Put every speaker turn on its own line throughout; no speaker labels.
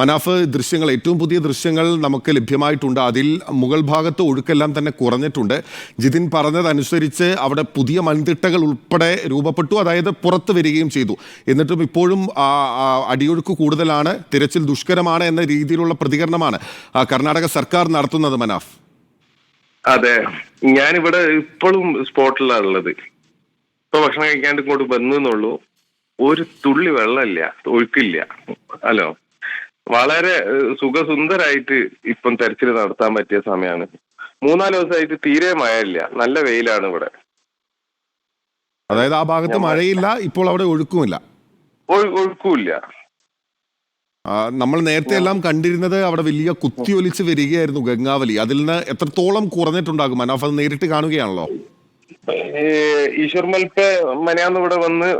മനാഫ് ദൃശ്യങ്ങൾ ഏറ്റവും പുതിയ ദൃശ്യങ്ങൾ നമുക്ക് ലഭ്യമായിട്ടുണ്ട്. അതിൽ മുഗൾ ഭാഗത്ത് ഒഴുക്കെല്ലാം തന്നെ കുറഞ്ഞിട്ടുണ്ട്. ജിതിൻ പറഞ്ഞതനുസരിച്ച് അവിടെ പുതിയ മൺതിട്ടകൾ ഉൾപ്പെടെ രൂപപ്പെട്ടു. അതായത് പുറത്ത് വരികയും ചെയ്തു. എന്നിട്ടും ഇപ്പോഴും അടിയൊഴുക്ക് കൂടുതലാണ്. തിരച്ചിൽ ദുഷ്കരമാണ് എന്ന രീതിയിലുള്ള പ്രതികരണമാണ് കർണാടക സർക്കാർ നടത്തുന്നത് മനാഫ്.
അതെ. ഞാനിവിടെ ഇപ്പോഴും സ്പോട്ടിലാണ് ഉള്ളത്. ഇപ്പൊ ഭക്ഷണം കഴിക്കാണ്ട് ഇങ്ങോട്ട് വന്നു എന്നുള്ളൂ ഒരു തുള്ളി വെള്ളമില്ല ഒഴുക്കില്ല. ഹലോ? വളരെ സുഖസുന്ദരായിട്ട് ഇപ്പം തെരച്ചിൽ നടത്താൻ പറ്റിയ സമയമാണ് മൂന്നാൽ ദിവസമായിട്ട് തീരെ മഴയില്ല. നല്ല വെയിലാണ് ഇവിടെ.
അതായത് ആ ഭാഗത്ത് മഴയില്ല ഇപ്പോൾ അവിടെ ഒഴുക്കുമില്ല.
ഒഴു- ഒഴുക്കുമില്ല.
നമ്മൾ നേരത്തെ എല്ലാം കണ്ടിരുന്നത് അവിടെ വലിയ കുത്തിയൊലിച്ച് വരികയായിരുന്നു ഗംഗാവലി. അതിൽ നിന്ന് എത്രത്തോളം കുറഞ്ഞിട്ടുണ്ടാകും? മനാഫ് അത് നേരിട്ട് കാണുകയാണല്ലോ.
ഈശ്വർ മൽപ്പെ മനാന്ന് ഇവിടെ വന്ന്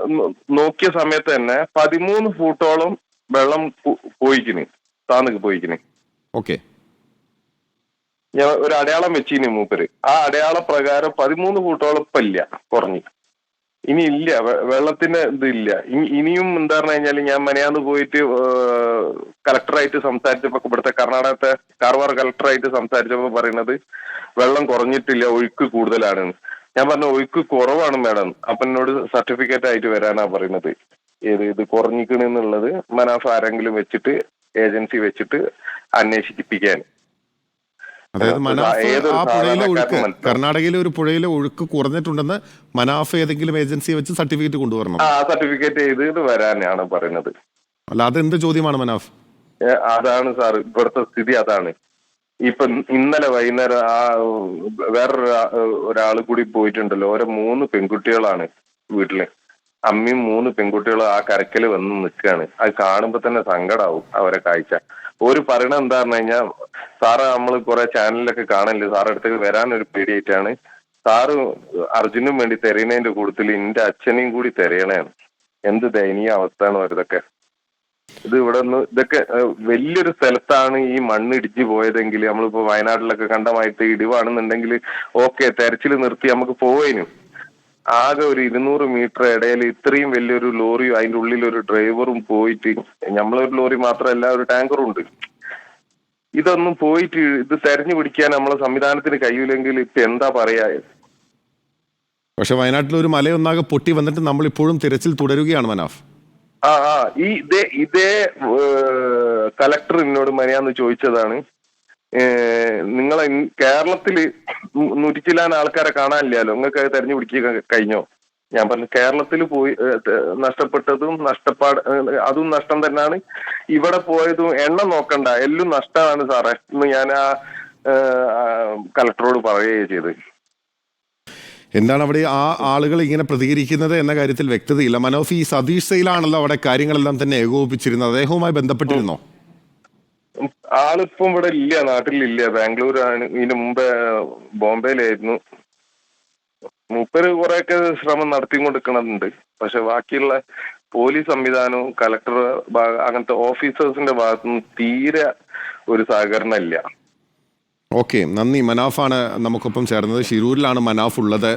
നോക്കിയ സമയത്ത് തന്നെ പതിമൂന്ന് ഫൂട്ടോളം വെള്ളം പോയിക്കിന്. താന്നക്ക് പോയിക്കിന്.
ഓക്കെ.
ഞാൻ ഒരു അടയാളം വെച്ചിന് മൂപ്പര്. ആ അടയാള പ്രകാരം പതിമൂന്ന് ഫൂട്ടോളം ഇപ്പൊ ഇല്ല കുറഞ്ഞു. ഇനി ഇല്ല വെള്ളത്തിന്റെ വെള്ളത്തിന് ഇതില്ല ഇനി ഇനിയും എന്താ പറഞ്ഞു കഴിഞ്ഞാൽ ഞാൻ മനയാന്ന് പോയിട്ട് കളക്ടറായിട്ട് സംസാരിച്ചപ്പോ ഇവിടുത്തെ കർണാടകത്തെ കാർവാർ കളക്ടറായിട്ട് സംസാരിച്ചപ്പോ പറയുന്നത് വെള്ളം കുറഞ്ഞിട്ടില്ല ഒഴുക്ക് കൂടുതലാണ് ഞാൻ പറഞ്ഞു ഒഴുക്ക് കുറവാണ് മേഡം. അപ്പൊ എന്നോട് സർട്ടിഫിക്കറ്റ് ആയിട്ട് വരാനാ പറയുന്നത്. ഏത് ഇത് കുറഞ്ഞിക്കണെന്നുള്ളത് മനാഫ് ആരെങ്കിലും വെച്ചിട്ട് ഏജൻസി വെച്ചിട്ട് അന്വേഷിപ്പിക്കാൻ
അതായത് മനാഫ് ആ പുഴയിലെ ഒഴുക്ക് കർണാടകയിലെ ഒരു പുഴയിലെ ഒഴുക്ക് കുറഞ്ഞിട്ടുണ്ടെന്ന് മനാഫ് ഏതെങ്കിലും ഏജൻസി വെച്ച് സർട്ടിഫിക്കറ്റ് കൊണ്ടുവരണം.
ആ സർട്ടിഫിക്കറ്റ് ചെയ്ത് വരാനാണ് പറയുന്നത്.
അല്ല അതെന്ത് ചോദ്യമാണ് മനാഫ്
അതാണ് സാർ ഇവിടുത്തെ സ്ഥിതി അതാണ്. ഇപ്പൊ ഇന്നലെ വൈകുന്നേരം ആ വേറൊരു ഒരാൾ കൂടി പോയിട്ടുണ്ടല്ലോ. ഓരോ മൂന്ന് പെൺകുട്ടികളാണ് വീട്ടിൽ. അമ്മയും മൂന്ന് പെൺകുട്ടികളും ആ കരക്കൽ വന്ന് നിൽക്കുകയാണ്. അത് കാണുമ്പോ തന്നെ സങ്കടാവും അവരെ കാഴ്ച. ഒരു പറയണ എന്താ പറഞ്ഞു കഴിഞ്ഞാൽ സാറ് നമ്മൾ കുറെ ചാനലിലൊക്കെ കാണല്ലേ സാറ് അടുത്തേക്ക് വരാൻ ഒരു പേടിയായിട്ടാണ്. സാറ് അർജുനും വേണ്ടി തെരയണേന്റെ കൂട്ടത്തിൽ എന്റെ അച്ഛനെയും കൂടി തെരയണേണ് എന്ത് ദയനീയ അവസ്ഥയാണ് അവരതൊക്കെ ഇത് ഇവിടെ നിന്ന് ഇതൊക്കെ വലിയൊരു സ്ഥലത്താണ് ഈ മണ്ണ് ഇടിച്ചു പോയതെങ്കിൽ നമ്മളിപ്പോ വയനാട്ടിലൊക്കെ കണ്ടമായിട്ട് ഇടിവാണെന്നുണ്ടെങ്കിൽ ഓക്കെ തെരച്ചിൽ നിർത്തി നമുക്ക് പോവേനും. ആകെ ഒരു ഇരുന്നൂറ് മീറ്റർ ഇടയിൽ ഇത്രയും വലിയൊരു ലോറിയും അതിന്റെ ഉള്ളിൽ ഒരു ഡ്രൈവറും പോയിട്ട് നമ്മളൊരു ലോറി മാത്രമല്ല ഒരു ടാങ്കറും ഉണ്ട് ഇതൊന്നും പോയിട്ട് ഇത് തെരഞ്ഞു പിടിക്കാൻ നമ്മളെ സംവിധാനത്തിന് കഴിയില്ലെങ്കിൽ ഇപ്പൊ എന്താ പറയാ?
പക്ഷെ വയനാട്ടിൽ ഒരു മലയൊന്നാകെ പൊട്ടി വന്നിട്ട് നമ്മൾ ഇപ്പോഴും തിരച്ചിൽ തുടരുകയാണ് മനാഫ്.
ആ ആ ഈ ഇതേ ഇതേ കലക്ടർ എന്നോട് മനിയാന്ന് ചോദിച്ചതാണ്. നിങ്ങളെ കേരളത്തിൽ നുരിച്ചില്ലാൻ ആൾക്കാരെ കാണാനില്ലല്ലോ? നിങ്ങൾക്ക് തെരഞ്ഞു പിടിക്കുക കഴിഞ്ഞോ? ഞാൻ പറഞ്ഞു കേരളത്തിൽ പോയി നഷ്ടപ്പെട്ടതും നഷ്ടപ്പാട് അതും നഷ്ടം തന്നെയാണ് ഇവിടെ പോയതും എണ്ണം നോക്കണ്ട എല്ലാം നഷ്ടമാണ് സാറേ എന്ന് ഞാൻ ആ കലക്ടറോട് പറയുകയും ചെയ്ത്
എന്താണ് അവിടെ ആ ആളുകൾ ഇങ്ങനെ പ്രതികരിക്കുന്നത് എന്ന കാര്യത്തിൽ വ്യക്തതയില്ല. മനോഫ് ഈ സതീഷ് സെയിലാണല്ലോ അവിടെ കാര്യങ്ങളെല്ലാം തന്നെ ഏകോപിപ്പിച്ചിരുന്നത്. അദ്ദേഹവുമായി ബന്ധപ്പെട്ടിരുന്നോ?
ആളിപ്പം ഇവിടെ ഇല്ല നാട്ടിലില്ല. ബാംഗ്ലൂരാണ്. ഇതിന് മുമ്പേ ബോംബെയിലായിരുന്നു. മൂപ്പര് കുറെയൊക്കെ ശ്രമം നടത്തിക്കൊണ്ടിരിക്കണുണ്ട് പക്ഷെ ബാക്കിയുള്ള പോലീസ് സംവിധാനവും കലക്ടർ അങ്ങനത്തെ ഓഫീസേഴ്സിന്റെ ഭാഗത്തുനിന്ന് തീരെ ഒരു സഹകരണം ഇല്ല
ഓക്കെ. നന്ദി. മനാഫാണ് നമുക്കൊപ്പം ചേർന്നത്. ഷിരൂരിലാണ് മനാഫ് ഉള്ളത്.